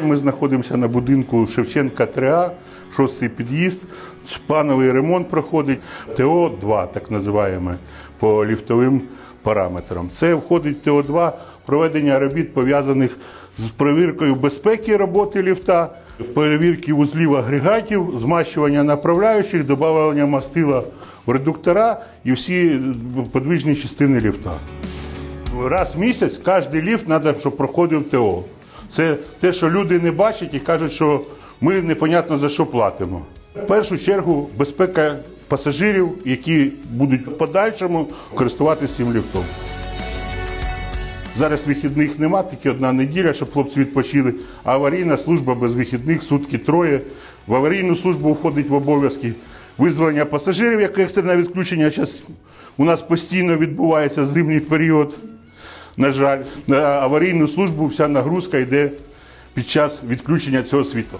Ми знаходимося на будинку Шевченка 3А, шостий під'їзд. Плановий ремонт проходить ТО-2, так називаємо, по ліфтовим параметрам. Це входить в ТО-2 проведення робіт пов'язаних з перевіркою безпеки роботи ліфта, перевірки вузлів агрегатів, змащування направляючих, додавання мастила в редуктора і всі подвижні частини ліфта. Раз в місяць кожен ліфт треба, щоб проходив ТО. Це те, що люди не бачать і кажуть, що ми непонятно за що платимо. В першу чергу безпека пасажирів, які будуть в подальшому користуватися цим ліфтом. Зараз вихідних нема, тільки одна неділя, щоб хлопці відпочили. А аварійна служба без вихідних сутки троє. В аварійну службу входить в обов'язки визволення пасажирів як екстрене відключення. Зараз у нас постійно відбувається зимній період. На жаль, на аварійну службу вся нагрузка йде під час відключення цього світла.